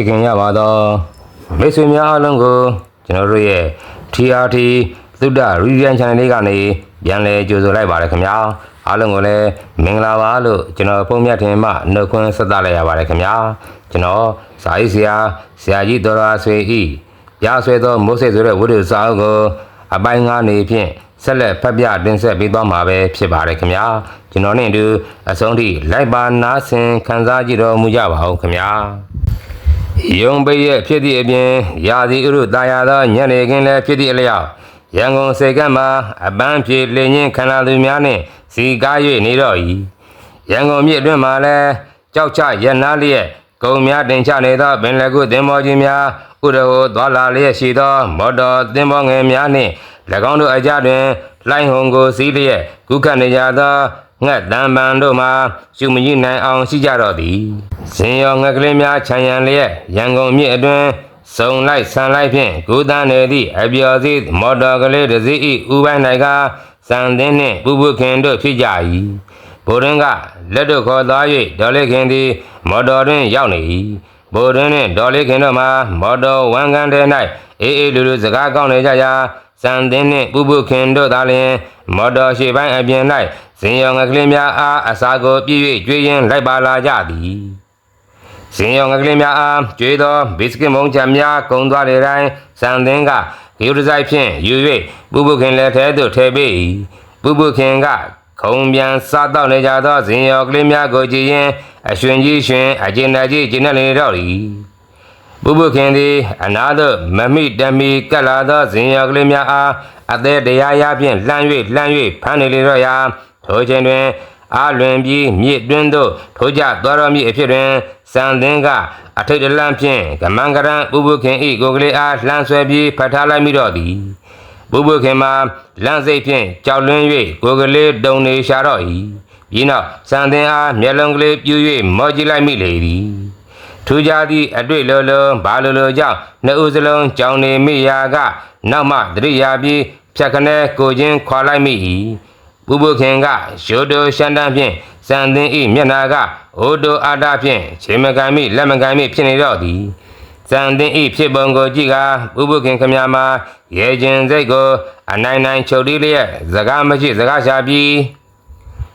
ချစ်ခင်ရပါသောမိတ်ဆွေများအားလုံးကိုကျွန်တော်တို့ရဲ့ TRT သုဒ္ဓ Revision Channel လေးကနေပြန်လည်ကြိုဆိုလိုက်ပါတယ်ခင်ဗျာအားလုံးကိုလည်းမင်္ဂလာပါလို့ကျွန်တော်ပုံမြတ်ထင်မှနှုတ်ခွန်းဆက်သလိုက်ရပါတယ်ခင်ဗျာကျွန်တော်စာရေးဆရာဆရာကြီးတော်တော်ဆွေဤရဆွေသောမိုးစေဆိုတဲ့ဝိဓုစာအုပ်ကိုအပိုင်းငါးနေဖြင့်ဆက်လက်ဖတ်ပြတင်ဆက်ပေးသွားမှာပဲဖြစ်ပါတယ်ခင်ဗျာကျွန်တော်နဲ့အတူအဆုံးထိလိုက်ပါနားဆင်ခံစားကြည့်တော်မူကြပါဦးခင်ဗျာ ယုံပိရဲ့ဖြစ်သည့်အပြင်ရာသီဥတုတာယာသောညနေခင်းလည်းဖြစ်သည့်အလျောက်ရန်ကုန်စေကမ်းမှာအပန်းဖြေလင်းချင်းခန္ဓာသူများနှင့်စီကား၍နေတော့၏ရန်ကုန်မြစ်အတွင်းမှာလည်းကြောက်ချရနာလျက်ကုံများတင်ချနေသောပင်လယ်ကုသင်္ဘောကြီးများဥရဟိုသွာလာလျက်ရှိသော မော်တော်သင်္ဘောငယ်များနှင့်၎င်းတို့အကြတွင်လှိုင်းဟုန်ကိုစီးလျက်ကုခတ်နေကြသော ငှက်တံပန်တို့မှာရှုမကြီးနိုင်အောင်ရှိကြတော့သည်ဇင်ရောငှက်ကလေးများခြံရံလျက်ရန်ကုန်မြစ်အတွင်းစုံလိုက်ဆန်လိုက်ဖြင့်ဂူတန်းနေသည့်အပျော်စီးမော်တော်ကလေးတစ်စီး၏ဥပိုင်း၌ကစံသင်းနှင့်ပူပူခင်တို့ဖြစ်ကြ၏ဘိုးရင်းကလက်တို့ခေါ်သွား၍ဒေါ်လေးခင်သည် မော်တော်တွင်ရောက်နေ၏ဘိုးရင်းနှင့်ဒေါ်လေးခင်တို့မှာမော်တော်ဝန်ကန်ထဲ၌အေးအေးလူလူစကားကောင်းနေကြရာစံသင်းနှင့်ပူပူခင်တို့သာလျှင်မော်တော်ရှိပိုင်းအပြင်၌ ဇင်ရောင်ငကလေးများအားအစာကိုပြည့်၍ကျွေးရင်းလိုက်ပါလာကြသည်ဇင်ရောင်ငကလေးများအားကျွေးသောဘစ်ကစ်မုံချများကုံသွားတဲ့တိုင်းစံသင်းကဂီယိုဒဇိုက်ဖြင့်ယူ၍ပူပူခင်လက်ထဲသို့ထည့်ပေး၏ပူပူခင်ကခုံပြန်စားတော့နေကြသောဇင်ရောင်ကလေးများကိုကြည့်ရင်အရွှင်ကြီးရွှင်အကျဉ်းတကြီးကျဉ်းနေတော့၏ပူပူခင်သည်အနာသို့မမိတမီကပ်လာသောဇင်ရောင်ကလေးများအားအသေးတရားရဖြင့်လှမ်း၍လှမ်း၍ဖမ်းနေလေတော့ရာ ထိုချိန်တွင်အာလွင်ပြီးမြစ်တွင်းသို့ထိုးကြသွားတော်မူအဖြစ်တွင်စံသင်းကအထိတ်တလန့်ဖြင့်ကမန်ကရန်ဥပုခင်ဤကိုကလေးအားလှမ်းဆွဲပြီးဖတ်ထားလိုက်မိတော့သည်ဥပုခင်မှာလန့်စိတ်ဖြင့်ကြောက်လွန်း၍ကိုကလေးတုံနေရှာတော့၏ပြီးနောက်စံသင်းအားမျက်လုံးကလေးပြူ၍မော့ကြည့်လိုက်မိလေသည်ထူးခြားသည့်အတွေ့လုံးလုံးဘာလိုလိုကြောင့်နှစ်ဦးစလုံးကြောင်နေမိရာက နောက်မှတရိယာပြီးဖြတ်ခနဲကိုချင်းခွာလိုက်မိ၏ ဘုဘခင်ကရိုးတိုရှန်တန်းဖြင့်စံသင်းဤမျက်နာကဟိုတိုအာတာဖြင့်ခြေမကန်မိလက်မကန်မိဖြစ်နေတော့သည်စံသင်းဤဖြစ်ပုံကိုကြည့်ကဘုဘခင်ခမများမှာရဲခြင်းစိတ်ကိုအနိုင်နိုင်ချုပ်တီးလျက်စကားမရှိစကားရှာပြီး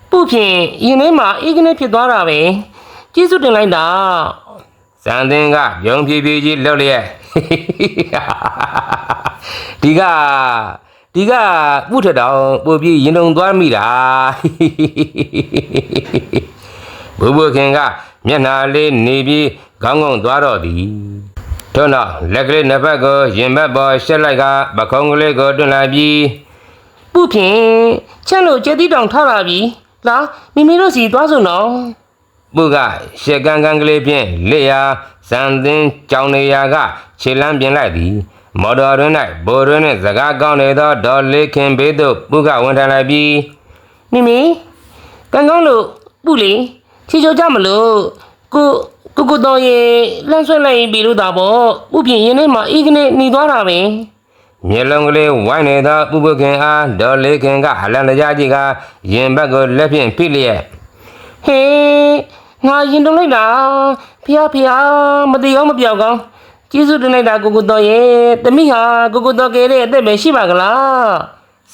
ပုဖြင့်ရင်ထဲမှာအေးကနေဖြစ်သွားတာပဲကျေးဇူးတင်လိုက်တာစံသင်ကယုံဖြည်းဖြည်းကြီးလှုပ်လျက်ဒီက ဒီကပုထတောင်ပို့ပြီးရင်တုံသွားမိတာဘုဘခင်ကမျက်နှာလေးနေပြီးခေါင်းငုံသွားတော့သည်ထို့နောက်လက်ကလေးနှစ်ဖက်ကိုရင်ဘက်ပေါ်ရှက်လိုက်ကပခုံးကလေးကိုတွန်းလိုက်ပြီးပုဖြင့်ချမ်းလို့ကျဲသီးတောင်ထားလာပြီလာမိမိတို့စီသွားစုံတော့ပုကရှက်ကန်းကန်းကလေးဖြင့်လက်ရာဇန်သင်းကြောင်နေရာကခြေလမ်းပြင်လိုက်သည် မော်တော်တွင်၌ဘိုးတွင်နှင့်စကားကောင်းနေသောဒေါ်လေးခင်ဘေးသို့ပုကဝန်ထမ်းလိုက်ပြီးမိမိကံကောင်းလို့ပုလေချီချိုကြမလို့ကိုကိုကိုတော့ရေလမ်းဆွဲလိုက်ပြီလို့တာပေါ့ပုဖြင့်ရင်ထဲမှာအေးကနေหนีသွားတာပဲမျက်လုံးကလေးဝိုင်းနေသောပုပခင်အားဒေါ်လေးခင်ကအလံတကြားကြီးကရင်ဘက်ကိုလက်ဖြင့်ဖိလျက်ဟေးငါရင်တုံလိုက်တာဖះဖះမတိအောင်မပြောက်ကောင်း ကျေးဇူးတင်လိုက်တာကိုကိုတော့ရေတမိဟာကိုကိုတော့ကလေးအသက်ပဲရှိပါကလား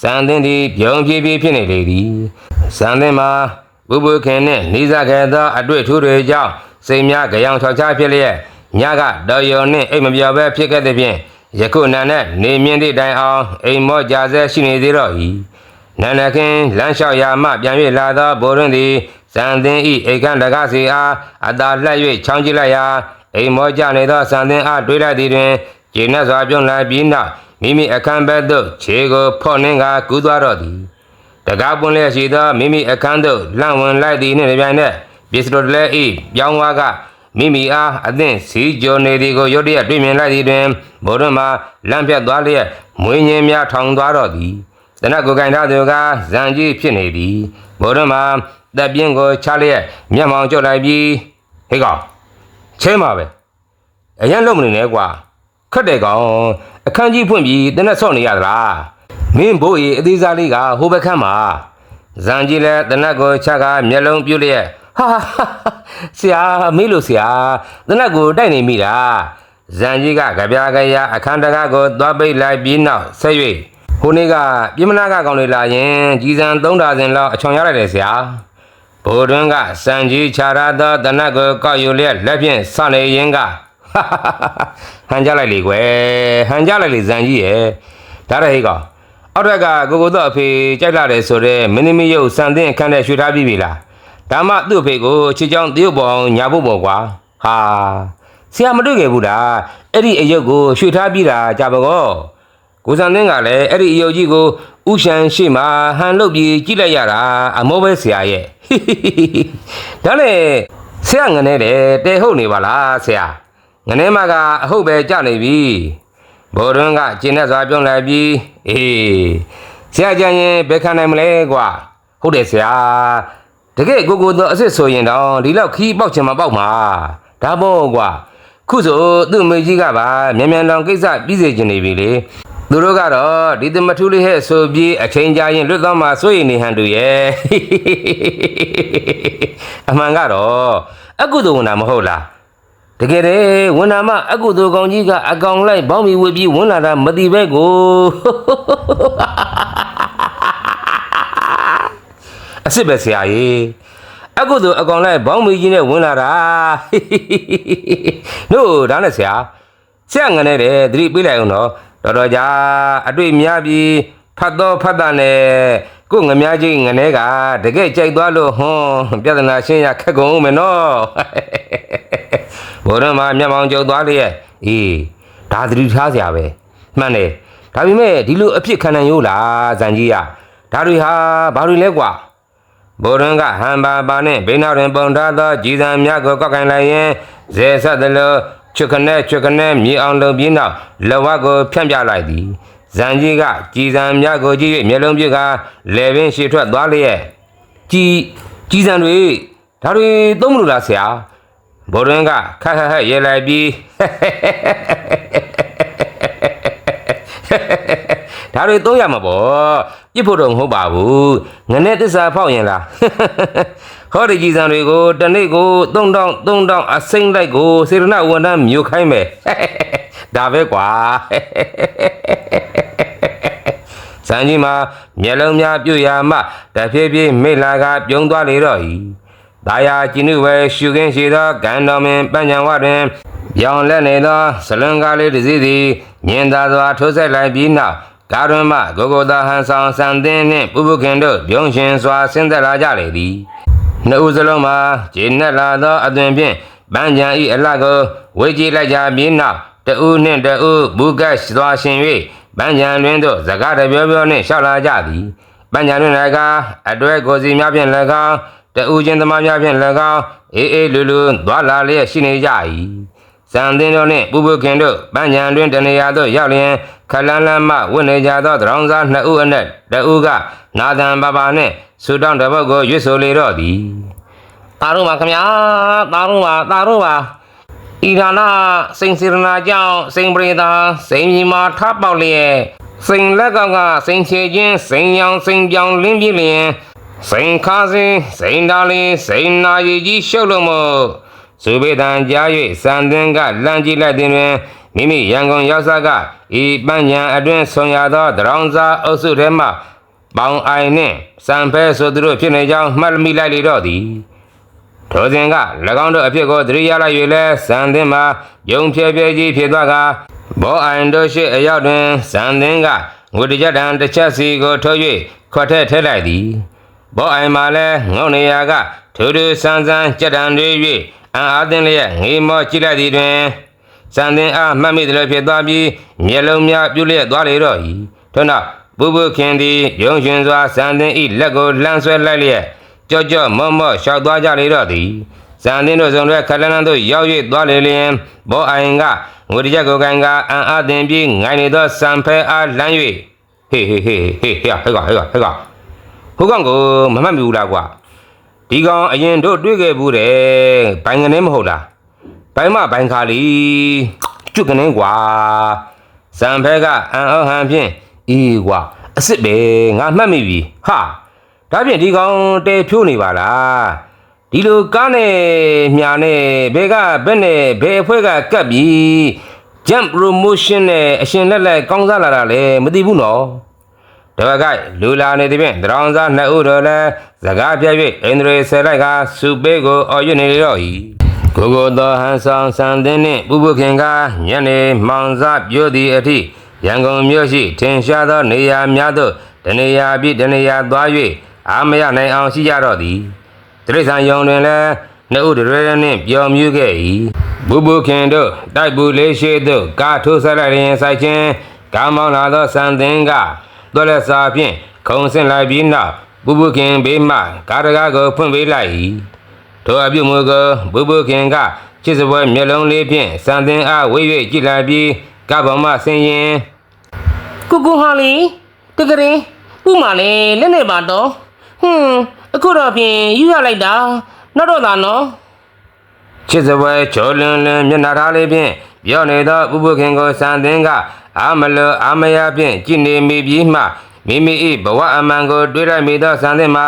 စံသင်းသည်ပြုံးပြေးပြေးဖြစ်နေလေသည်စံသင်းမှာပုပခင်နှင့်နှီးစားခဲ့သောအတွေ့အထူးတွေကြောင့်စိတ်များကြောင်ချောက်ချဖြစ်လျက်ညကတော်ယုံနှင့်အိမ်မပြောဘဲဖြစ်ခဲ့သည်ဖြင့်ယခုနံနဲ့နေမြင့်သည့်တိုင်အောင်အိမ်မော့ကြဆဲရှိနေသေးတော့၏နန္ဒခင်လမ်းလျှောက်ရာမှပြန်၍လာသောဘိုးရင်သည်စံသင်းဤအိတ်ခမ်းတကားစီအားအသာလှက်၍ချောင်းကြည့်လိုက်ရာ အိမ်မော့ကြနေသောစံသင်းအားတွေးလိုက်သည်တွင်ကျင်းနဲ့စွာပြုံးလာပြီးနောက်မိမိအခန်းဘက်သို့ခြေကိုဖော့နှင်းကကူးသွားတော့သည်တကားပွင့်လျက်ရှိသောမိမိအခန်းသို့လှန့်ဝင်လိုက်သည်နှင့်တပြိုင်နက်ပစ္စတိုတလဲဤပြောင်းဝါကမိမိအားအသင့်စီကြောနေသည်ကိုရုတ်တရက်တွေ့မြင်လိုက်သည်တွင်ဘိုးတွင်မှလန့်ပြတ်သွားလျက်မွေးငင်းများထောင်သွားတော့သည်တနတ်ကိုကင်ထားသူကဇန်ကြီးဖြစ်နေသည်ဘိုးတွင်မှတပ်ပြင်းကိုချလျက်မျက်မှောင်ကျုပ်လိုက်ပြီးဟေးကောင် ချဲမှာပဲအရင်လုံးမနေနဲ့ကွာခက်တယ်ကောင်အခန်းကြီးဖွင့်ပြီးတနတ်ဆော့နေရသလားမင်းဘိုးကြီးအသေးစားလေးကဟိုဘက်ခန်းမှာဇန်ကြီးလည်းတနတ်ကိုချက်ကမျက်လုံးပြုတ်လျက်ဟာဆရာမေးလို့ဆရာတနက်ကိုတိုက်နေမိတာဇန်ကြီးကကြပြားကြရအခန်းတကားကိုသွားပိတ်လိုက်ပြီးနောက်ဆက်၍ဟိုနေ့ကပြမနာကကောင်လေးလာရင်ကြီးစံ3ဒါဇင်လောက်အချောင်ရလိုက်တယ်ဆရာ ဘိုးတွင်းကစံကြီးခြာရသောတနက်ကိုကောက်ယူလျက်လက်ဖြင့်စနေရင်ကဟန်ကြလိုက်လေကွယ်ဟန်ကြလိုက်လေဇန်ကြီးရဲ့ဒါရဟိကောင်အောက်ထက်ကကိုကိုတော့အဖေကြိုက်လာတယ်ဆိုတော့မင်းသမီးရုပ်စံသင်းအခန်းထဲရွှေထားပြီးပြီလားဒါမှသူ့အဖေကိုချစ်ချောင်းတရုတ်ပေါ်အောင်ညာဖို့ပေါ့ကွာဟာဆရာမတွေ့ခဲ့ဘူးလားအဲ့ဒီအယုတ်ကိုရွှေထားပြီးတာကြပါကောကိုစံသင်းကလည်းအဲ့ဒီအယုတ်ကြီးကို ဥရှန်ရှိမှဟန်လုတ်ပြီးကြည့်လိုက်ရတာအမောပဲဆရာရဲ့ဒါနဲ့ဆရာငနေတယ်တဲဟုတ်နေပါလားဆရာငနေမကအဟုတ်ပဲကြနေပြီဘော်တွန်းကကျင်းနဲ့စွာပြုံးလိုက်ပြီးအေးဆရာကြရင်ဘယ်ခံနိုင်မလဲကွာဟုတ်တယ်ဆရာတကယ်ကိုကိုတော့အစ်စ်ဆိုရင်တော့ဒီလောက်ခီးပေါက်ချင်မှပေါက်မှာဒါပေါ့ကွာခုဆိုသူ့အမေကြီးကပါမြန်မြန်တောင်ကိစ္စပြီးစေချင်နေပြီလေ သူတို့ကတော့ဒီသမထူးလေးဟဲ့ဆိုပြီးအချိန်ကြာရင်လွတ်သွားမှစိုးရိမ်နေဟန်တူရဲ့အမှန်ကတော့အကုသိုလ်ဝင်တာမဟုတ်လားတကယ်တည်းဝန်နာမအကုသိုလ်ကောင်ကြီးကအကောင်လိုက်ဘောင်းမီဝေပြီးဝင်လာတာမသိပဲကိုအစ်စ်ပဲဆရာကြီးအကုသို့အကောင်လိုက်ဘောင်းမီကြီးနဲ့ဝင်လာတာနို့ဒါနဲ့ဆရာဆရာငနေတယ်သတိပေးလိုက်အောင်တော့ တော်တော်ကြာအတွေ့များပြီးဖတ်တော့ဖတ်တာနဲ့ကိုငမားချင်းငနေကတကယ်ကြိုက်သွားလို့ဟွန်းပြဿနာရှင်းရခက်ကုန်မယ်နော်ဘိုးရမမျက်မှောင်ကျုပ်သွားလေရဲ့အေးဒါသတိထားစရာပဲမှန်တယ်ဒါပေမဲ့ဒီလိုအဖြစ်ခံနိုင်ရိုးလားဇန်ကြီးကဒါတွေဟာဘာတွေလဲကွာဘိုးရန်ကဟန်ပါပါနဲ့ဘေးနောက်တွင်ပုံထားသောကြည်စံများကိုကောက်ကန်လိုက်ရင်ဇေဆက်သလို ချွတ်ခနဲ့ချွတ်ခနဲ့မြေအောင်လုပ်ပြီးနောက်လဝက်ကိုဖြန့်ပြလိုက်သည်ဇန်ကြီးကကြည်စံများကိုကြည့်၍မျက်လုံးပြကလေပင်ရှည်ထွက်သွားလျက်ကြည်ကြည်စံတွေဒါတွေသုံးမလို့လားဆရာဘိုးရန်ကခက်ခက်ခက်ရဲလိုက်ပြီး ဒါတွေသုံးရမှာပေါ့ပြစ်ဖို့တော့မဟုတ်ပါဘူးငနဲ့တစ္ဆာဖောက်ရင်လားဟောဒီကြီးစံတွေကိုတနေ့ကို3000 3000အစိမ့်လိုက်ကိုစေရနာဝန်တန်းမြို့ခိုင်းမယ်ဒါပဲကွာစံကြီးမှာမျက်လုံးများပြုတ်ရမှတဖြည်းဖြည်းမိလာကပြုံးသွားလေတော့၏ဒါယာကျင်းနုဝဲရှုခင်းရှိသောကံတော်မင်ပညာဝတွင်ပြောင်းလဲနေသောဇလန်ကားလေးတစ်စီးသည်မြင်သာစွာထိုးဆက်လိုက်ပြီးနောက် ကာတွင်မှကိုကိုသာဟန်ဆောင်စံသင်းနှင့်ပုပုခင်တို့ပြုံးရှင်စွာဆင်းသက်လာကြလေသည်နှစ်ဦးစလုံးမှာဂျင်းနဲ့လာသောအသွင်ဖြင့်ပန်းချံဤအလှကိုဝေကြည့်လိုက်ကြပြီးနောက်တဦးနှင့်တဦးဘူးကတ်စွာရှင်၍ပန်းချံတွင်သို့စကားတပြောပြောနှင့်ရှောက်လာကြသည်ပန်းချံတွင်လည်းကားအတွဲကိုစီများဖြင့်လည်းကောင်းတဦးချင်းသမားများဖြင့်လည်းကောင်းအေးအေးလူလူသွားလာလျက်ရှိနေကြ၏ စံသင်းတို့နှင့်ပူပူခင်တို့ပန်းချံတွင်တနေရာသို့ရောက်လျင်ခလန်းလန်းမှဝင့်နေကြသောတရောင်းစားနှစ်ဦးအနက်တဦးကနာသံပါပါနှင့်ဆူတောင်းတစ်ပုတ်ကိုရွတ်ဆိုလေတော့သည်တာတို့ပါခင်ဗျာတာတို့ပါတာတို့ပါဤဒါနာစိန်စေရနာကြောင့်စိန်ပရိသာစိန်ကြီးမှာထပေါက်လျက်စိန်လက်ကောင်ကစိန်ချေချင်းစိန်ရောင်စိန်ပြောင်လင်းပြလျင်စိန်ခါစင်စိန်သားလေးစိန်နာရီကြီးရှုပ်လို့မို့ ဇူဘေတန်ကြား၍စံသင်ကလမ်းကြည့်လိုက်တဲ့တွင်မိမိရန်ကုန်ရောက်စားကဤပန်းညာအတွင်ဆွန်ရသောတရောင်စားအုပ်စုထဲမှပေါင်အိုင်နှင့်စံဖဲဆိုသူတို့ဖြစ်နေကြောင်းမှတ်မိလိုက်လေတော့သည်ထိုစဉ်က၎င်းတို့အဖြစ်ကိုသတိရလိုက်၍လဲဇန်သင်းမှာယုံဖြဲဖြဲကြီးဖြစ်သွားကဘောအိုင်တို့ရှိအရောက်တွင်ဇန်သင်းကငွေတစ်ကြက်တန်တစ်ချက်စီကိုထုတ်၍ခွက်ထဲထည့်လိုက်သည်ဘောအိုင်မှာလဲငုံနေရာကထူးထူးဆန်းဆန်းကြက်တန်တွေ၍ အံအားသင်းလျက်ငေမောကြည့်လိုက်သည်တွင်ဇန်သင်းအားမှတ်မိတယ်ဖြစ်သွားပြီးမျက်လုံးများပြုလျက်သွားလေတော့၏ထို့နောက်ဘူဘူခင်သည်ယုံရှင်စွာဇန်သင်း၏လက်ကိုလှမ်းဆွဲလိုက်လျက်ကြော့ကြော့မော့မော့ရှောက်သွားကြလေတော့သည်ဇန်တင်းတို့စုံတဲ့ခလန်းလန်းတို့ရောက်၍သွားလေလျင်ဘောအိုင်ကငွေတစ်ချက်ကိုကန်ကအံ့အားသင်ပြီးငိုင်းနေသောစံဖဲအားလမ်း၍ဟေးဟေးဟေးဟေးဟေးဟေးကဟေးကဟေးကဟိုကောင်ကိုမမှတ်မိဘူးလားကွာ ဒီကောင်အရင်တို့တွေ့ခဲ့ဘူးတဲ့ဘိုင်ကနေမဟုတ်လားဘိုင်မဘိုင်ခါလီကျွတ်ကနေကွာစံဖဲကအံ့အောဟန်ဖြင့်အေးကွာအစ်စ်ပဲငါမှတ်မိပြီဟာဒါဖြင့်ဒီကောင်တဲဖြိုးနေပါလားဒီလိုကားနဲ့မြာနဲ့ဘဲကဘက်နဲ့ဘဲအဖွဲ့ကကပ်ပြီး jump promotion နဲ့အရှင်လက်လက်ကောင်းစားလာတာလည်းမသိဘူးနော် တပတ်ကလူလာနေသည်ဖြင့်တရောင်စားနှစ်ဦးတော်လည်းစကားပြ၍အင်ဒရီဆယ်လိုက်ကစုပေးကိုအော်ရွနေတော့၏ကိုကိုတော်ဟန်ဆောင်ဆန်တဲ့နှင့်ပူပူခင်ကညနေမောင်စားပြိုးသည့်အထိရန်ကုန်မြို့ရှိထင်ရှားသောနေရာများသို့တနေရာပြီးတနေရာသွား၍အာမရနိုင်အောင်ရှိကြတော့သည်တိရစ္ဆာန်ယုံတွင်လည်းနှစ်ဦးတရဲရဲနှင့်ပျော်မြူးခဲ့၏ဘူဘူခင်တို့တိုက်ဘူးလေးရှိသို့ကားထိုးဆက်လိုက်ရင်ဆိုင်ချင်းကားမောင်းလာသောစံသင်က တော်လက်စာဖြင့်ခုံဆင့်လိုက်ပြီးနောက်ဘူဘူခင်ဘေးမှကားတကားကိုဖွင့်ပေးလိုက်၏ထိုအပြုမူကိုဘူဘူခင်ကချစ်စပွဲမျက်လုံးလေးဖြင့်စံသင်အားဝေး၍ကြည့်လိုက်ပြီးကဗမာဆင်းရင်ကိုကိုဟာလီတကရင်ဥမာလေလက်နေပါတော့ဟွန်းအခုတော့ဖြင့်ယူရလိုက်တာနောက်တော့သာနော်ချစ်စပွဲချောလင်းလင်းမျက်နှာထားလေးဖြင့်ပြောနေသောဥပုခင်ကိုစံသင်က အာမလအာမယဖြင့်ကြည်နေမိပြီးမှမိမိ၏ဘဝအမှန်ကိုတွေးလိုက်မိသောစံသင်မှာ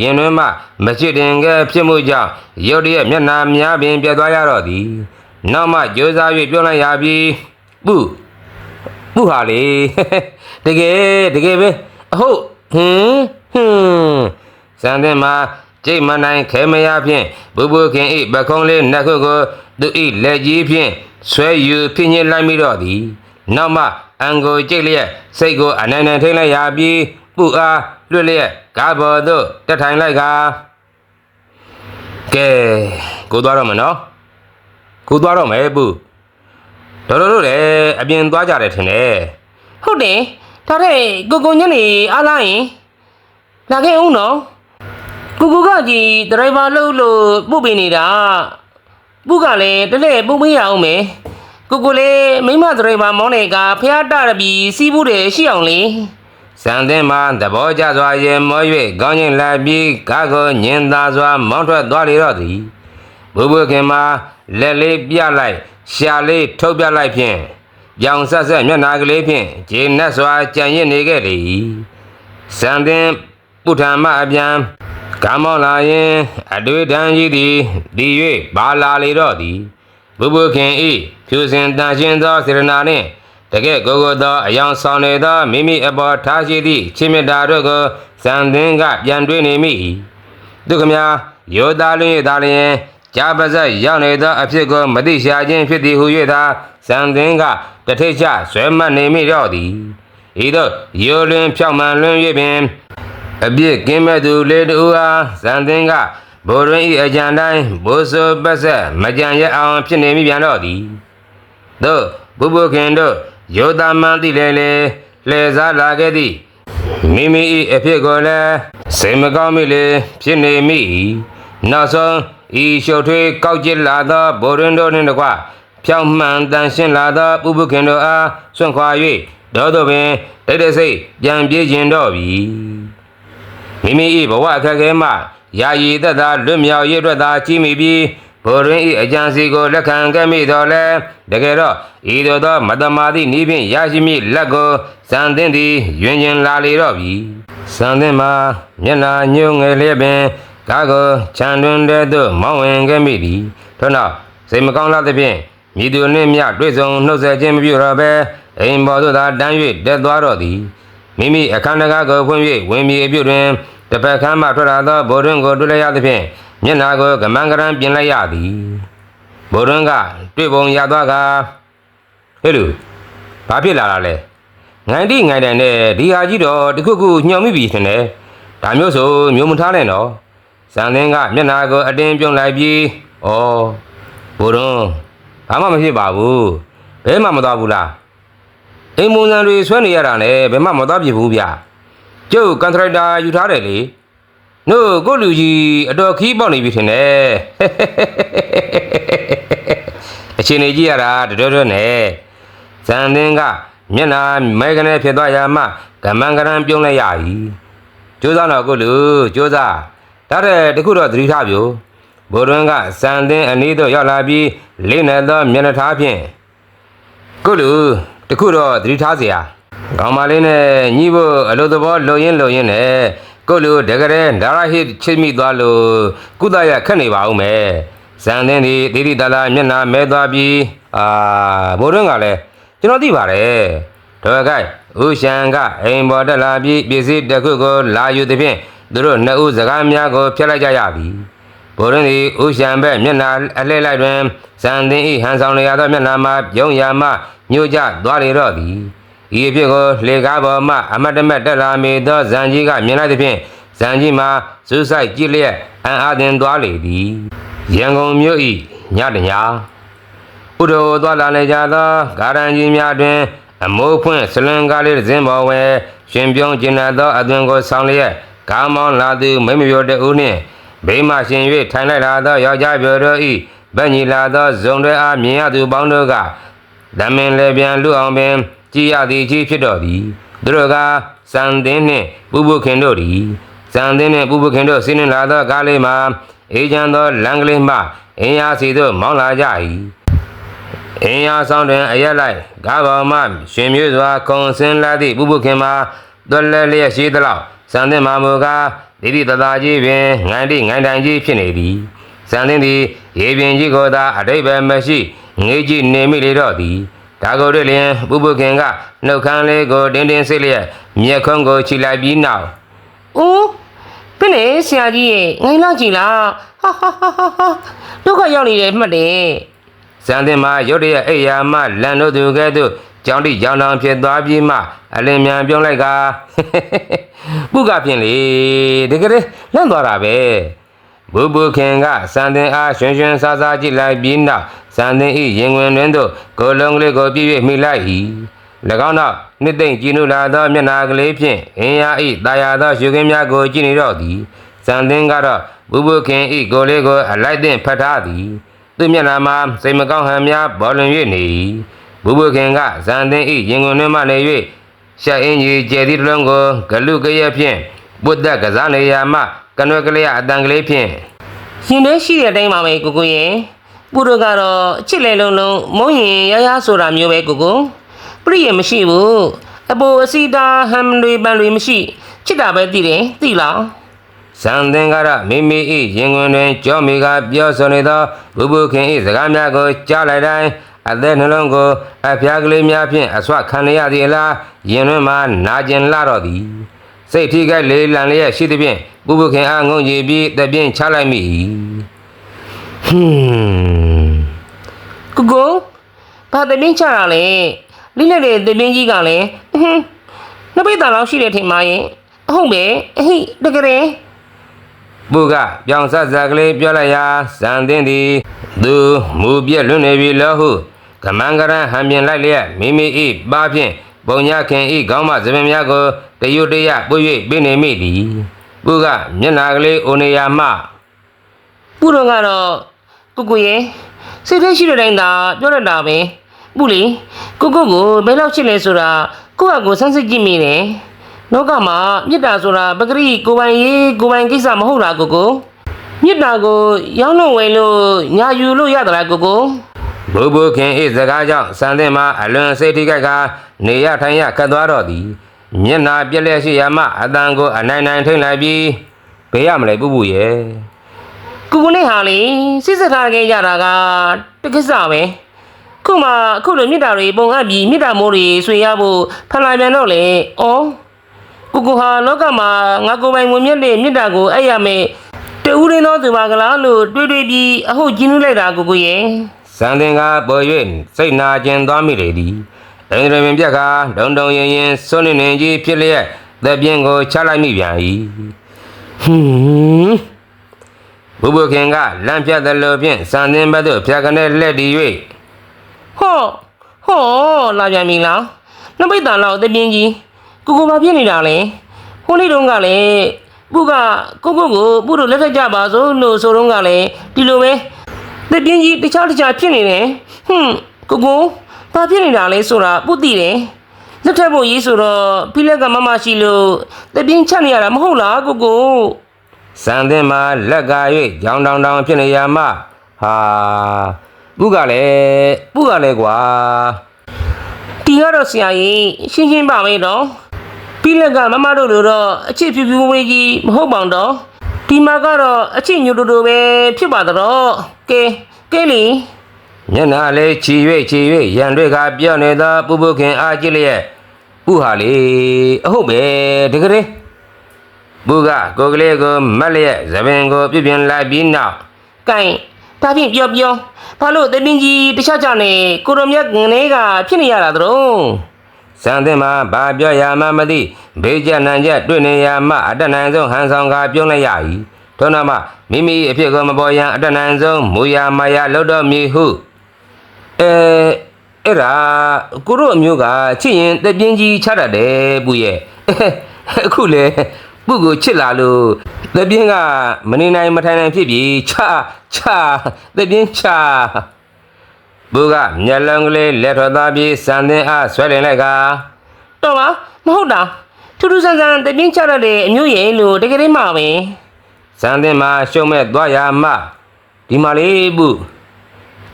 ရင်တွင်မှမချစ်တင်ကဲဖြစ်မှုကြောင့်ရုတ်တရက်မျက်နှာများပင်ပြတ်သွားရတော့သည်နောက်မှကြိုးစား၍ပြောလိုက်ရပြီးပုပုဟာလေတကယ်တကယ်ပဲအဟုတ်ဟင်းဟင်းစံသင်မှာကျိတ်မနိုင်ခဲမရဖြင့်ဘူဘူခင်ဤပခုံးလေးနှစ်ခုကိုသူဤလက်ကြီးဖြင့်ဆွဲယူဖြင်းညစ်လိုက်မိတော့သည် နောက်မှအန်ကိုကျိတ်လျက်စိတ်ကိုအနန္တထိန်လိုက်ရပြီးပူအားလွတ်လျက်ကားပေါ်သို့တက်ထိုင်လိုက်ကကဲကိုသွားတော့မနော်ကိုသွားတော့မယ်ပူတော်တော်တို့လည်းအပြင်သွားကြတယ်ထင်တယ်ဟုတ်တယ်ဒါတဲ့ကိုကိုညနေအားလာရင်လာခဲ့ဦးနော်ကိုကိုကကြီးဒရိုင်ဘာလို့လို့ပို့ပေးနေတာပုကလည်းတလဲပို့ပေးရအောင်မယ် ကိုကိုလည်းမိမဒရိုင်ဘာမောင်းနေကဖះတရပြီးစီးဖို့တယ်ရှိအောင်လေစံသင်မှာသဘောကျစွာရေမော၍ကောင်းကျင်လာပြီးကားကိုညင်သာစွာ မောင်းထွက်သွားလေတော့သည်ဘိုးဘွခင်မှာလက်လေးပြလိုက်ရှာလေးထုတ်ပြလိုက်ဖြင့်ကြောင်ဆက်ဆက်မျက်နာကလေးဖြင့်ဂျင်းနက်စွာကြံရစ်နေခဲ့လေ၏စံသင်ပုထမအပြန်ကာမောလာရင်အတွေ့တန်းကြီးသည်ဒီ၍ဘာလာလေတော့သည် ဘိုးဘွခင်ဤဖြူစင်တန်ရှင်းသောစေရနာနှင့်တကယ်ကိုယ်ကိုယ်သောအယောင်ဆောင်နေသောမိမိအပေါ်ထားရှိသည့်ချစ်မြတ်တာတို့ကိုဇန်သင်ကပြန်တွေးနေမိ၏သူခမညာယောသားလင်းရသားလျင်ကြာပါဇက်ရောက်နေသောအဖြစ်ကိုမသိရှာခြင်းဖြစ်သည်ဟု၍သာဇန်သင်ကတထိတ်ချဆွဲမှတ်နေမိတော့သည်ဤသို့ယောလွင်ဖြောက်မှန်လွင်၍ပင်အပြစ်ကင်းမဲ့သူလေးတူအားဇန်သင်က ဘိုးရင်ဤအကြံတိုင်းဘိုးဆိုပတ်ဆက်မကြံရအောင်ဖြစ်နေမိပြန်တော့သည်တို့ဘုဘခင်တို့ယောသမန်တိလေလေလှည့်စားလာခဲ့သည်မိမိ၏အဖြစ်ကိုလည်းစိတ်မကောင်းမိလေဖြစ်နေမိ၏နောက်ဆုံးဤရှုပ်ထွေးကောက်ကျစ်လာသောဘိုးရင်တို့နှင့်တကွဖြောင်းမှန်တန်ရှင်းလာသောဘုဘခင်တို့အားဆွန့်ခွာ၍ဒေါတို့ပင်တိတ်တဆိတ်ပြန်ပြေးခြင်းတော့ပြီမိမိ၏ဘဝအခက်အခဲမှ ယာယီသက်သာလွတ်မြောက်ရေးအတွက်သာကြီးမိပြီးဘိုရင်းဤအကြံစီကိုလက်ခံခဲ့မိတော်လဲတကယ်တော့ဤသို့သောမတမာသည့်ဤဖြင့်ရရှိမိလက်ကိုစံသင်သည်ယွင်ကျင်လာလေတော့ပြီစံသင်မှာမျက်နာညှိုးငယ်လျက်ပင်ကားကိုခြံတွင်တဲ့သို့မောင်းဝင်ခဲ့မိသည်ထို့နောက်စိတ်မကောင်းလာသဖြင့်မိသူနှင့်မြတွေ့ဆုံနှုတ်ဆက်ခြင်းမပြုတော့ဘဲအိမ်ပေါ်သို့သာတန်း၍တက်သွားတော့သည်မိမိအခန်းတကားကိုဖွင့်၍ဝင်မြေအပြုတ်တွင် တစ်ဖက်ခန်းမှထွက်လာသောဗိုလ်တွင်ကိုတွေ့လိုက်ရသဖြင့်မျက်နာကိုကမန်းကရန်ပြင်လိုက်ရသည်ဗိုလ်တွင်ကတွေ့ပုံရသွားကဟဲ့လူဘာဖြစ်လာတာလဲငိုင်းတိငိုင်းတန်နဲ့ဒီဟာကြီးတော့တခုခုညှော်မိပြီထင်တယ်ဒါမျိုးဆိုမျိုးမထားနဲ့နော်ဇန်သင်းကမျက်နာကိုအတင်းပြုံးလိုက်ပြီးဩဗိုလ်တွင်ဘာမှမဖြစ်ပါဘူးဘဲမှမသွားဘူးလားအိမ်မုံစံတွေဆွဲနေရတာနဲ့ဘယ်မှမသွားပြဘူးဗျ ကျုပ်ကန်ထရိုက်တာယူထားတယ်လေနို့ကိုလူကြီးအတော်ခီးပေါက်နေပြီထင်တယ်အချိန်ကြီးရတာတော်တော်နဲ့ဇန်သင်းကမျက်နာမဲကနေဖြစ်သွားရမှကမန်ကရန်ပြုံးလိုက်ရ၏ကျိုးစားတော့ကိုလူကျိုးစားဒါတဲ့တခုတော့သတိထားပြိုဘိုးတွင်ကဇန်သင်းအနီးသို့ရောက်လာပြီးလိမ့်နေသောမျက်နှာထားဖြင့် ကိုလူတခုတော့သတိထားเสีย ကောင်းမလေးနဲ့ညီဖို့အလုပ်သဘောလုံရင်လုံရင်နဲ့ကိုလူတကယ်ဒါရဟိချစ်မိသွားလို့ကုသရခက်နေပါဦးမယ်ဇန်သင်းဒီတိတိတလာမျက်နှာမဲသွားပြီးအာဘိုးတွင်းကလည်းကျွန်တော်သိပါတယ်တော်ခိုက်ဥရှန်ကအိမ်ပေါ်တက်လာပြီးပစ္စည်းတစ်ခုကိုလာယူသည်ဖြင့်သူတို့နှစ်ဦးစကားများကိုဖျက်လိုက်ကြရပြီဘိုးတွင်းဒီဥရှန်ဘက်မျက်နှာအလှည့်လိုက်တွင်ဇန်သင်းဤဟန်ဆောင်နေရသောမျက်နှာမှာပြုံးရမှညှို့ကျသွားလေတော့သည် ဤအဖြစ်ကိုလေကားပေါ်မှအမတ်တမတ်တက်လာမိသောဇန်ကြီးကမြင်လိုက်သဖြင့်ဇန်ကြီးမှာစူးစိုက်ကြည့်လျက်အံ့အားသင်သွားလေသည်ရန်ကုန်မြို့၏ညတညာဥဒ္ဓဝသွားလာနေကြသောဂါရန်ကြီးများတွင် အမိုးဖွင့်ဆလင်ကားလေးတစ်စင်းပေါ်ဝဲရှင်ပြုံးကျင်နာသောအသွင်ကိုဆောင်လျက်ကားမောင်းလာသူမိမပြောတဦးနှင့်ဘေးမှရှင်၍ထိုင်လိုက်လာသောယောက်ျားပြောတို့၏ဗက်ညီလာသောဇုံတွေအားမြင်ရသူပေါင်းတို့ကဓမ္မင်လည်းပြန်လူအောင်ပင် ကြည်ရသည်ကြီးဖြစ်တော်သည်သူတို့ကစံသင်းနှင့်ပူပူခင်တို့သည်စံသင်းနှင့်ပူပူခင်တို့ဆင်းနေလာသောကားလေးမှာအေးချမ်းသောလမ်းကလေးမှအင်းယာစီသို့မောင်းလာကြ၏အင်းယာဆောင်တွင်အရက်လိုက်ကားပေါ်မှရှင်မျိုးစွာခုံဆင်းလာသည့်ပူပူခင်မှာတွက်လဲလျက်ရှိသလောက်စံသင်းမှာမူကားဒိဋ္ဌိတသာကြီးပင်ငိုင်းတိငိုင်းတိုင်ကြီးဖြစ်နေသည်စံသင်းသည်ရေပြင်ကြီးကိုသာအတိတ်ပဲမရှိငေးကြည့်နေမိလေတော့သည် ဒါကိုတွေ့လျင်ပူပူခင်ကနှုတ်ခမ်းလေးကိုတင်းတင်းဆိတ်လျက်မျက်ခွန်းကိုခြိလိုက်ပြီးနောက်။အိုးဘယ်လဲဆရာကြီးရဲ့ငိုင်းလောက်ကြည့်လား။ဟာဟာဟာဟာဟာဒုက္ခရောက်နေတယ်မှတ်တယ်စံသင်းမှာရုတ်တရက်အိယာမလန်တို့သူကဲ့သို့ကြောင်းတိကြောင်းတောင်ဖြစ်သွားပြီးမှအလင်းမြန်ပြုံးလိုက်ကပုကဖြင့်လေတကယ်လန့်သွားတာပဲဘူဘူခင်ကစံသင်းအားရွှင်ရွှင်ဆာဆာကြည့်လိုက်ပြီးနောက် စံသင်းဤရင်ဝင်တွင်သို့ကိုယ်လုံးကလေးကိုပြည့်၍မိလိုက်၏၎င်းနောက်နှစ်သိမ့်ကြည်နုလာသောမျက်နာကလေးဖြင့်အင်းယာဤတာယာသောရှုခင်းများကိုကြည့်နေတော့သည်စံသင်းကတော့ဘူဘူခင်ဤကိုယ်လေးကိုအလိုက်တင်ဖတ်ထားသည်သူမျက်နှာမှာစိတ်မကောင်းဟန်များပေါ်လွင်၍နေ၏ဘုဘခင်ကဇန်သင်းဤရင်ကုန်နှင့်မှနေ၍ရှက်အင်းကြီးကျဲသည့်တစ်လုံးကိုဂလုကရက်ဖြင့်ဘုဒ္ဓကစားနေရာမှကနွယ်ကလေးအတန်ကလေးဖြင့်။ရင်ထဲရှိတဲ့အတိုင်းပါပဲကိုကိုရဲ့။ ပုတို့ကတော့ချစ်လေလုံးလုံးမုံရင်ရရဆိုတာမျိုးပဲကိုကို။ပြည့်ရမရှိဘူး။အပေါ်အစီတာဟမ်တွေပန်တွေမရှိချစ်တာပဲသိတယ်သိလားဇန်သင်းကတော့မိမိဤရင်ကုန်တွင်ကြောမိကပြောဆိုနေသောဘုဘခင်ဤစကားများကိုကြားလိုက်တိုင်းအသက်နှလုံးကိုအဖျားကလေးများဖြင့်အဆွခံရရသည်အလားရင်တွင်မှနာကျင်လာတော့သည်စိတ်ထိခိုက်လေးလံလျက်ရှိသည်ဖြင့်ပုပ္ပခင်အားငုံကြည်ပြီးတပြင်းချလိုက်မိ၏ ဟွန်း။ကိုကိုဘာတမင်းချတာလဲ။လိလက်တဲ့တမင်းကြီးကလည်းဟွန်းနှစ်ပိတ်တာလောက်ရှိတဲ့ထင်ပါရဲ့။အဟုတ်ပဲအဟိတကယ်ပုကပြောင်ဆက်ဆက်ကလေးပြောလိုက်ရာဇန်သင်းသည်သူမူပြက်လွတ်နေပြီလို့ဟုကမန်ကရန်ဟန်ပြင်လိုက်လျက်မိမိ၏ပါဖြင့်ပုံညခင်၏ခေါင်းမသပင်များကိုတရွတ်တရပွေ၍ပြနေမိသည်ပုကမျက်နာကလေးအိုနေရာမှပုတော့ကတော့ ကိုကိုရဲ့စိတ်ထဲရှိတဲ့တိုင်းသာပြောရတာပဲပုလေကိုကိုကိုဘယ်လောက်ချစ်လဲဆိုတာကိုယ့်အကိုစမ်းစစ်ကြည့်မိတယ်လောကမှာမေတ္တာဆိုတာပဂရိကိုပိုင်ရေးကိုပိုင်ကိစ္စမဟုတ်လားကိုကိုမေတ္တာကိုရောင်းလို့ဝယ်လို့ညာယူလို့ရသလားကိုကိုဘိုးဘိုးခင်၏စကားကြောင့်စံသင်မှာအလွန်စိတ်ထိခိုက်ကနေရထိုင်ရခတ်သွားတော့သည်မျက်နာပြက်လက်ရှိရမှအတန်ကိုအနိုင်နိုင်ထိန်လိုက်ပြီးဘေးရမလဲပူပူရဲ့ ကိုကိုနဲ့ဟာလေစစ်စစ်ထားခဲ့ကြတာကတက္ကစ္စပဲခုမှအခုလိုမေတ္တာတွေပုံအပ်ပြီးမေတ္တာမိုးတွေဆွေရဖို့ဖန်လာပြန်တော့လေဩကိုကိုဟာလောကမှာငါကိုယ်ပိုင်ဝင်မြတ်တဲ့မေတ္တာကိုအဲ့ရမယ်တူရင်းသောသူပါကလားလို့တွေးတွေးပြီးအဟုတ်ကျင်းနှလိုက်တာကိုကိုရဲ့စံသင်ကပေါ်၍စိတ်နာကျင်သွားမိလေသည်အင်္ဂရမင်ပြက်ကဒုံဒုံရင်ရင်စွန့်နေနေကြီးဖြစ်လျက်သက်ပြင်းကိုချလိုက်မိပြန်၏ဟွန်း ဘုဘခင်ကလမ်းပြတ်သလိုဖြင့်စံသင်ဘက်သို့ဖြတ်ကနေလက်တည်၍ဟောဟောလာပြန်ပြီလားနှစ်ပိတ်တန်လောက်တပြင်းကြီးကိုကိုဘာဖြစ်နေတာလဲဟိုနေ့တုန်းကလည်းပုကကိုကိုကိုပုတို့လက်ထက်ကြပါစို့လို့ဆိုတော့ကလည်းဒီလိုပဲတပြင်းကြီးတခြားတခြားဖြစ်နေတယ်ဟွန်းကိုကိုဘာဖြစ်နေတာလဲဆိုတာပုသိတယ်လက်ထက်ဖို့ရေးဆိုတော့ဖိလက်ကမမရှိလို့တပြင်းချက်နေရတာမဟုတ်လားကိုကို စံသင်မှာလက်ကာ၍ကြောင်တောင်တောင်ဖြစ်နေရမှဟာပုကလည်းပုကလည်းကွာဒီကတော့ဆရာကြီးရှင်းရှင်းပါမယ်တော့ဘပြီးလက်ကမမတို့လိုတော့အချစ်ဖြူဖြူဝေးကြီးမဟုတ်ပါတော့ဒီမှာကတော့အချစ်ညူတူတူပဲဖြစ်ပါတော့ကဲကဲလီမျက်နှာလေးချီ၍ချီ၍ရန်တွေကပြော့နေသောပူပူခင်အားကြည့်လျက်ဥဟာလေအဟုတ်ပဲတကယ် ပူကကိုကလေးကိုမက်လျက်သပင်ကိုပြပြင်းလိုက်ပြီးနောက်ကဲဒါဖြင့်ပြောပြောဘာလို့တင်းတင်းကြီးတခြားကြနေကိုရမြတ်ငနေကဖြစ်နေရတာတော့စံသင်မှာဘာပြောရမှမသိဘေးကျနံချက်တွေ့နေရမှအတတ်နိုင်ဆုံးဟန်ဆောင်ကပြုံးလိုက်ရ၏ထို့နောက်မှမိမိအဖြစ်ကိုမပေါ်ရန်အတတ်နိုင်ဆုံးမူရမရလောက်တော့မည်ဟုအဲအဲ့ဒါကိုတို့အမျိုးကချစ်ရင်တပြင်းကြီးချတတ်တယ်ပူရဲ့အခုလေ ပုကိုချစ်လာလို့တပြင်းကမနေနိုင်မထိုင်နိုင်ဖြစ်ပြီးချချတပြင်းချဘူကမျက်လုံးကလေးလက်ထွက်သွားပြီးစံသင်အားဆွဲလင်လိုက်ကတော့ပါမဟုတ်တာထူးထူးဆန်းဆန်းတင်းတင်းချရတဲ့အမျိုးရဲ့လို့တကယ်လေးမှာပဲစံသင်မှာရှုံးမဲ့သွားရမှဒီမှာလေးပု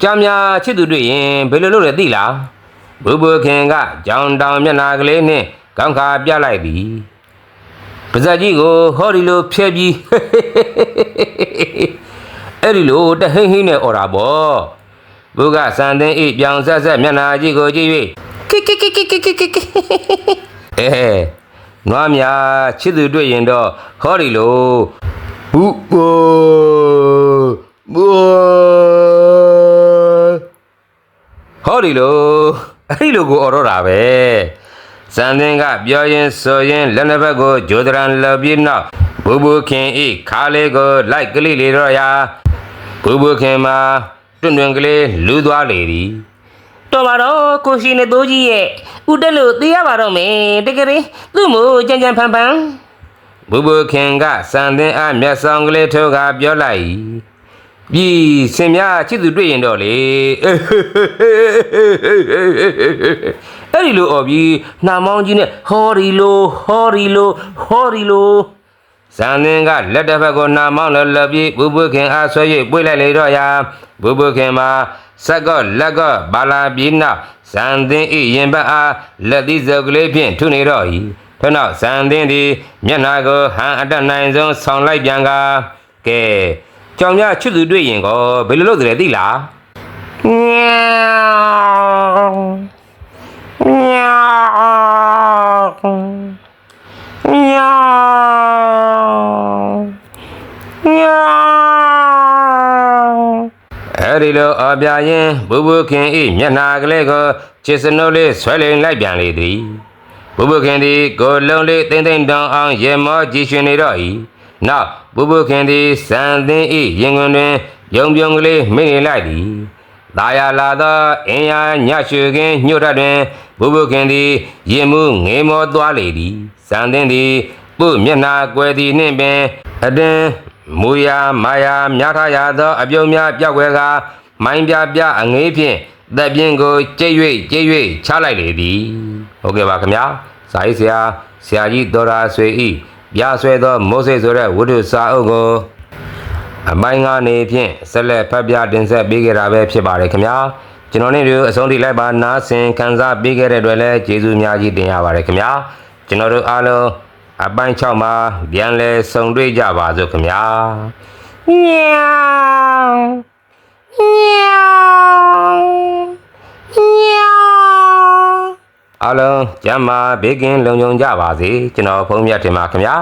ကြမ်းများချစ်သူတွေ့ရင်ဘယ်လိုလုပ်လဲသိလားဘူဘူခင်ကကြောင်တောင်မျက်နာကလေးနဲ့ကောင်းခါပြလိုက်သည် ပါဇက်ကြီးကိုဟောဒီလိုဖြဲပြီးအဲ့ဒီလိုတဟိဟိနဲ့អော်တာပေါ့ဘုကစံသိန်းဤပြောင်ဆက်ဆက်မျက်နာကြီးကိုကြည့်၍ကိကိကိကိကိကိကိအဲနွားမြချစ်သူတွေ့ရင်တော့ဟောဒီလိုဘူးဘူးဘူးဟောဒီလိုအဲ့ဒီလိုကိုអော်တော့တာပဲ စံသင်ကပြောရင်ဆိုရင်လက်နှစ်ဘက်ကိုဂျိုဒရန်လှပြီးနောက်ဘူဘူခင်ဤခါလေးကိုလိုက်ကလေးလေးတော့ရာဘူဘူခင်မှာတွင်တွင်ကလေးလူးသွားလေသည်တော်ပါတော့ကိုရှိနေတိုးကြီးရဲ့ဥတက်လို့သိရပါတော့မယ်တကယ်လေးသူ့မို့ကြံကြံဖန်ဖန်ဘူဘူခင်ကစံသင်အားမျက်ဆောင်ကလေးထုတ်ကပြောလိုက်၏ပြီးစင်များချစ်သူတွေ့ရင်တော့လေ အဲ့ဒီလိုអော်ပြီးနှာမောင်းကြီးနဲ့ဟော်ရီလိုဟော်ရီလိုဟော်ရီလိုစံသင်ကလက်တစ်ဖက်ကိုနှာမောင်းလလပြီးဘူဘူခင်အားဆွဲ၍ပွေးလိုက်လေတော့ရာဘူဘူခင်မှာစက်ကလက်ကဘာလာပြီးနောက်စံသင်ဤရင်ဘတ်အားလက်သီးစုပ်ကလေးဖြင့်ထုနေတော့၏ထို့နောက်စံသင်သည်မျက်နှာကိုဟန်အတက်နိုင်ဆုံးဆောင်လိုက်ပြန်ကကဲကြောင်မြချစ်သူတွေ့ရင်ကောဘယ်လိုလုပ်တယ်လဲသိလား အဲ့ဒီလိုအပြရင်ဘူဘူခင်ဤမျက်နှာကလေးကိုချစ်စနိုးလေးဆွဲလိန်လိုက်ပြန်လေသည်ဘူဘူခင်သည်ကိုယ်လုံးလေးတိမ့်တိမ့်တောင်းအောင်ရေမောကြည်ရှင်နေတော့၏နောက်ဘူဘူခင်သည်စံသင်းဤရင်ခွင်တွင်ယုံပြုံကလေးမိနေလိုက်သည် သာယာလာသောအင်ယာညရွှေကင်းညှို့ရတွင်ဘူဘူခင်သည်ရင်မှုငေမောသွားလေသည်စံသင်းသည်ပုမျက်နှာကွယ်သည်နှင့်ပင်အတင်းမူယာမာယာများထားရသောအပြုံးများပြောက်ွယ်ကမိုင်းပြပြအငေးဖြင့်သက်ပြင်းကိုကျိတ်၍ကျိတ်၍ချလိုက်လေသည်ဟုတ်ကဲ့ပါခင်ဗျာစာရေးဆရာဆရာကြီးတော်ရာဆွေဤပြဆွဲသောမိုးစိတ်ဆိုတဲ့ဝိတုစာအုပ်ကို အမိုင်းကနေဖြင့်ဆက်လက်ဖတ်ပြတင်ဆက်ပေးခဲ့တာပဲဖြစ်ပါတယ်ခင်ဗျာကျွန်တော်နေတို့အဆုံးထိလိုက်ပါနားဆင်ခံစားပေးခဲ့တဲ့အတွက်လည်းကျေးဇူးအများကြီးတင်ရပါတယ်ခင်ဗျာကျွန်တော်တို့အားလုံးအပိုင်း6မှာပြန်လဲဆုံတွေ့ကြပါစို့ခင်ဗျာညောင်းညောင်းညောင်းအားလုံးကျမ်းမာဘေးကင်းလုံခြုံကြပါစေကျွန်တော်ဖုန်းမြတ်တင်ပါခင်ဗျာ